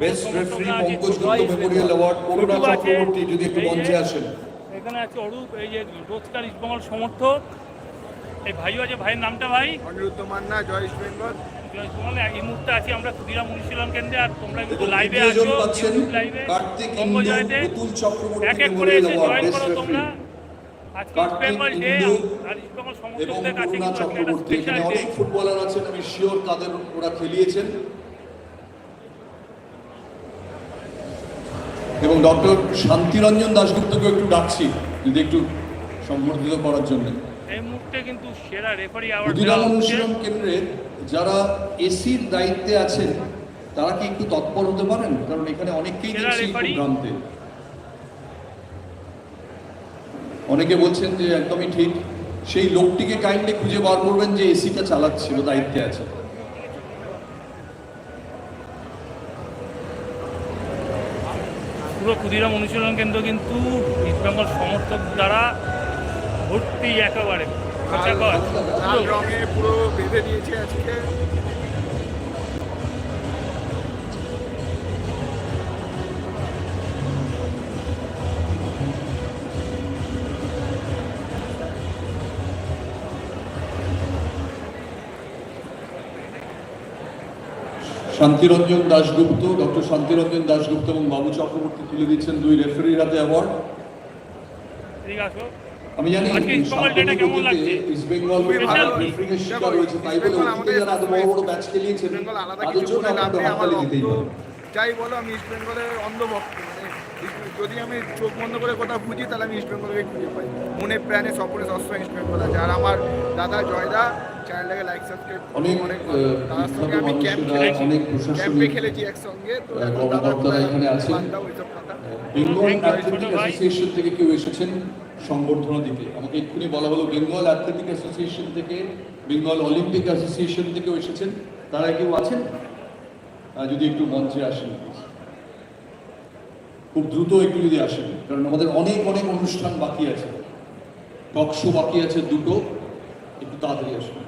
Best referee Pankaj Dutta memorial award Karuna Chakraborty যদি একটু মঞ্চে আসেন। এখানে আছে অরূপ এই যে রোজকার ইস্টবেঙ্গল সমর্থক। এই ভাইও আছে ভাইয়ের নামটা ভাই? অনিরুদ্ধ মান্না জয় ইস্ট বেঙ্গল। এই মুহূর্তে আছি আমরা ক্ষুদিরাম অনুশীলন কেন্দ্রে আর তোমরা কিন্তু লাইভে দ্বিতীয় আছো জন লাইভে কার্তিক ইন্দু বঙ্গজয়তে পুতুল চক্রবর্তী এক এক করে এসে জয়েন করো তোমরা। আজকে ডে আর সমর্থকদের কাছে কিন্তু আজকে একটা স্পেশাল ডে অনেক ফুটবলার আছেন আমি শিওর তাদের ওরা খেলিয়েছেন। এবং ডক্টর শান্তিরঞ্জন দাশগুপ্তকে একটু ডাকছি যদি একটু সম্বর্ধিত করার জন্য। এই মুহূর্তে কিন্তু সেরা রেফারি অনুশীলন কেন্দ্রে যারা এসির দায়িত্বে আছেন তারা কি একটু তৎপর হতে পারেন? কারণ এখানে অনেককেই দেখছি? ভ্রান্তে। অনেকে বলছেন যে একদমই ঠিক সেই লোকটিকে কাইন্ডলি খুঁজে বার করবেন যে এসিটা চালাচ্ছিল দায়িত্বে আছে। পুরো ক্ষুদিরাম অনুশীলন কেন্দ্র কিন্তু ইস্টবেঙ্গল সমর্থক দ্বারা ভর্তি একেবারে। পুরো বেঁধে দিয়েছে আজকে। শান্তিরঞ্জন দাশগুপ্ত ডক্টর শান্তিরঞ্জন দাশগুপ্ত এবং বাবু চক্রবর্তী তুলে দিচ্ছেন দুই রেফারির হাতে অ্যাওয়ার্ড ঠিক আছে আমি জানি আজকে ইস্টবেঙ্গল ডেটা কেমন লাগছে? ইস্ট বেঙ্গল খুবই রেফারিং এর শিকার হয়েছে তাই বলে ইস্টবেঙ্গল অতীতে যারা এত বড় বড় ম্যাচ খেলিয়েছেন। তাদের জন্য আমার হাততালি দিতেই যাই বলো আমি ইস্ট বেঙ্গলের অন্ধভক্ত। যদি আমি চোখ বন্ধ করে কোথাও খুঁজি তাহলে আমি ইস্ট বেঙ্গলকে খুঁজে পাই। মনে প্রাণে স্বপনে সবসময় ইস্ট বেঙ্গল আছে। আর আমার দাদা জয়দা চ্যানেলটাকে লাইক সাবস্ক্রাইব অনেক, অনেক তার সঙ্গে আমি ক্যাম্প খেলেছি। ক্যাম্পে খেলেছি একসঙ্গে। তো এখন কথা। বেঙ্গল অ্যাথলেটিক অ্যাসোসিয়েশন থেকে কেউ এসেছেন? সংবর্ধনা দিতে। আমাকে এক্ষুনি বলা হলো বেঙ্গল অ্যাথলেটিক অ্যাসোসিয়েশন থেকে বেঙ্গল অলিম্পিক অ্যাসোসিয়েশন থেকেও এসেছেন। তারা কেউ আছেন? যদি একটু মঞ্চে আসেন খুব দ্রুত একটু যদি আসেন, কারণ আমাদের অনেক অনেক অনুষ্ঠান বাকি আছে। টক শো বাকি আছে দুটো, একটু তাড়াতাড়ি আসুন।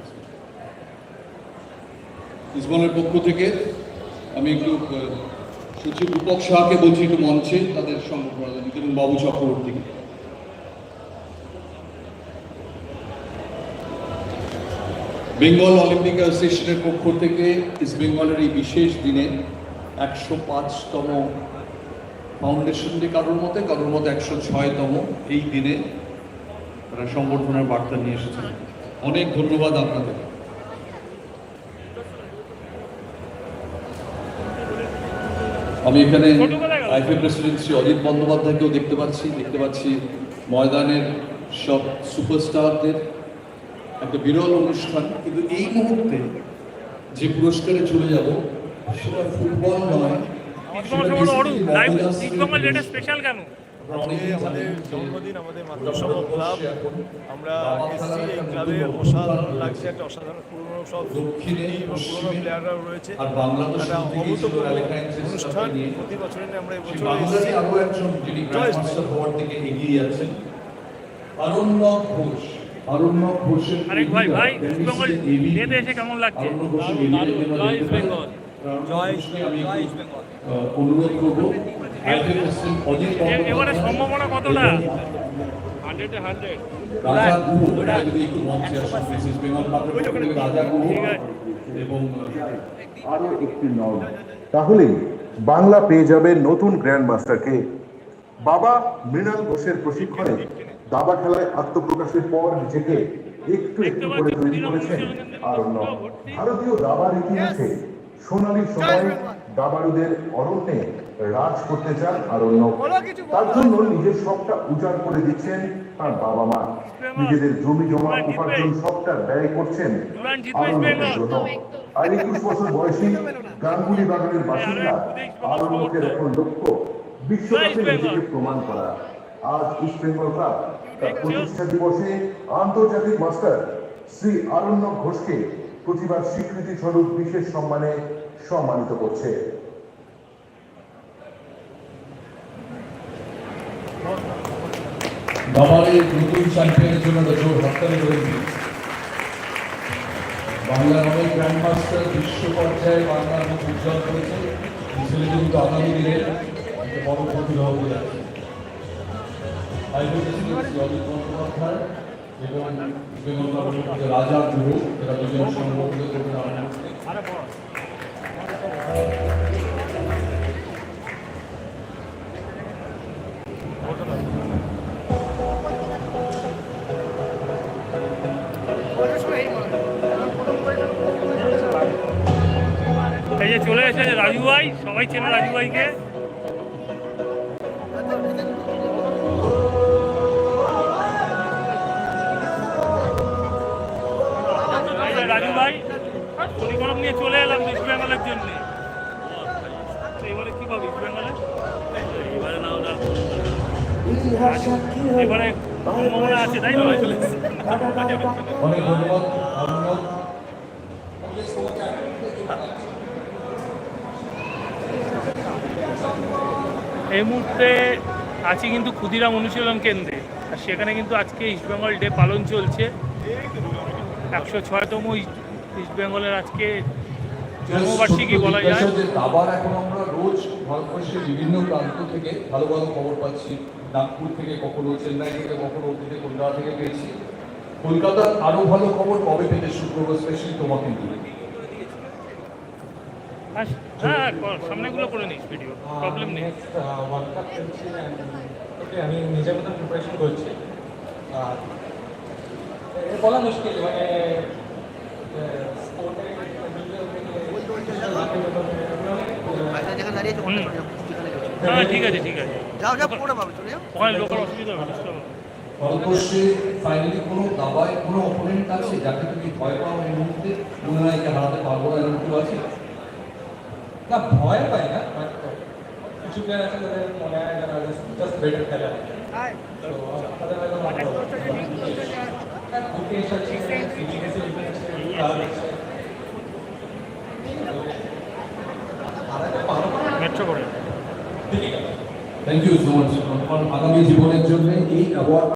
ইসবনের পক্ষ থেকে আমি একটু সচিব রূপক শাহকে বলছি একটু মঞ্চে তাদের দিতে এবং বাবু চক্রবর্তীকে বেঙ্গল অলিম্পিক অ্যাসোসিয়েশনের পক্ষ থেকে ইস্ট বেঙ্গলের এই বিশেষ দিনে একশো পাঁচতম ফাউন্ডেশন ডে কারোর মতে কারোর মতে একশো ছয়তম এই দিনে তারা সংবর্ধনার বার্তা নিয়ে এসেছেন। অনেক ধন্যবাদ আপনাদের। আমি এখানে আইফে প্রেসিডেন্ট শ্রী অজিত বন্দ্যোপাধ্যায়কেও দেখতে পাচ্ছি। দেখতে পাচ্ছি ময়দানের সব সুপারস্টারদের। একটা বিরল অনুষ্ঠান। কিন্তু এই মুহূর্তে যে পুরস্কারে চলে যাব, সেটা ফুটবল নয় স্পেশাল কেন? আমাদের জন্মদিন আমাদের মাতৃসম ক্লাব আমরা এসেছি এই ক্লাবে অসাধারণ লাগছে একটা অসাধারণ পুরনো সব পুরনো পশ্চিমে রয়েছে। একটা অভূতপূর্ব অনুষ্ঠান প্রতি আমরা এবছর অরণ্যক ঘোষ। অরণ্যক ঘোষের আরেক ভাই ভাই ডেতে এসে কেমন লাগছে? অনুরোধ করব এবারে সম্ভাবনা কতটা? হান্ড্রেডে হান্ড্রেড। রাজা গুহ এটা যদি একটু মঞ্চে আসেন মিসেস বেঙ্গল পাত্র রাজা গুহ এবং আরও একটি নল তাহলেই বাংলা পেয়ে যাবে নতুন গ্র্যান্ড মাস্টারকে বাবা মৃণাল ঘোষের প্রশিক্ষণে দাবা খেলায় আত্মপ্রকাশের পর নিজেকে একটু একটু করে তৈরি করেছেন আরণ্য ভারতীয় দাবার ইতিহাসে সোনালী সময়ে দাবাড়ুদের অরণ্যে রাজ করতে চান আরণ্য তার জন্য নিজের সবটা উজাড় করে দিচ্ছেন তার বাবা মা। নিজেদের জমি জমা উপার্জন সবটা ব্যয় করছেন জন্য। আর একুশ বছর বয়সী গাঙ্গুলি বাগানের বাসিন্দা আরণ্যকের এখন লক্ষ্য বিশ্বকাপে নিজেকে প্রমাণ করা। আজ ইস্ট বেঙ্গল ক্লাব তার প্রতিষ্ঠা দিবসে আন্তর্জাতিক মাস্টার শ্রী আরণ্যক ঘোষকে প্রতিবার স্বীকৃতি স্বরূপ বিশেষ সম্মানে সম্মানিত করছে। দাবারের নতুন চ্যাম্পিয়নের জন্য জোর হাততালি করে দিন বাংলার অনেক গ্র্যান্ড বিশ্ব পর্যায়ে বাংলার মুখ উজ্জ্বল করেছে। ছেলেদের কিন্তু আগামী দিনে একটা বড় প্রতিভা হতে যাচ্ছে। এবং রাজা গুরু, এরা দুজন এই যে চলে এসেছে রাজু ভাই, সবাই চেনে রাজু ভাইকে। পরিকল্পনা নিয়ে চলে এলাম ইস্ট বেঙ্গলের জন্য। এবারে কি পাবো ইস্ট বেঙ্গলে এবারে না এবারে সম্ভাবনা আছে তাই এই মুহূর্তে আছি কিন্তু ক্ষুদিরাম অনুশীলন কেন্দ্রে। আর সেখানে কিন্তু আজকে ইস্টবেঙ্গল ডে পালন চলছে। একশো ছয়তম ইস্টবেঙ্গলের আজকে জন্মবার্ষিকী বলা যায়। যে দাবার এখন আমরা রোজ ভারতবর্ষের বিভিন্ন প্রান্ত থেকে ভালো ভালো খবর পাচ্ছি। নাগপুর থেকে কখনো চেন্নাই থেকে কখনো থেকে কলকাতা থেকে পেয়েছি। কলকাতার আরও ভালো খবর কবে পেতে শুরু করব স্পেশালি তোমাকে হ্যাঁ হ্যাঁ সামনেগুলো করে নিস ভিডিও প্রবলেম নেই। আমি নিজের মতন প্রিপারেশন করছি। বলা মুশকিল মানে হ্যাঁ ঠিক আছে ঠিক আছে। যাও যাও পড়ে পাবে চলে যাও। ওখানে লোকের অসুবিধা হবে ফাইনালি কোনো দাবায় কোনো অপোনেন্ট আছে যাকে তুমি ভয় পাও এই মুহূর্তে? হারাতে পারব না এরকম কেউ আছে? না ভয় পাই না কিছু প্লেয়ার আছে যাদের মনে হয় যারা জাস্ট বেটার খেলে। তো তাদের হয়তো ভালো হ্যাঁ মুকেশ আছে সিবিএসএ হারাতে পারব না মেট্রো করে থ্যাংক ইউ সো মাচ তোমার আগামী জীবনের জন্য এই অ্যাওয়ার্ড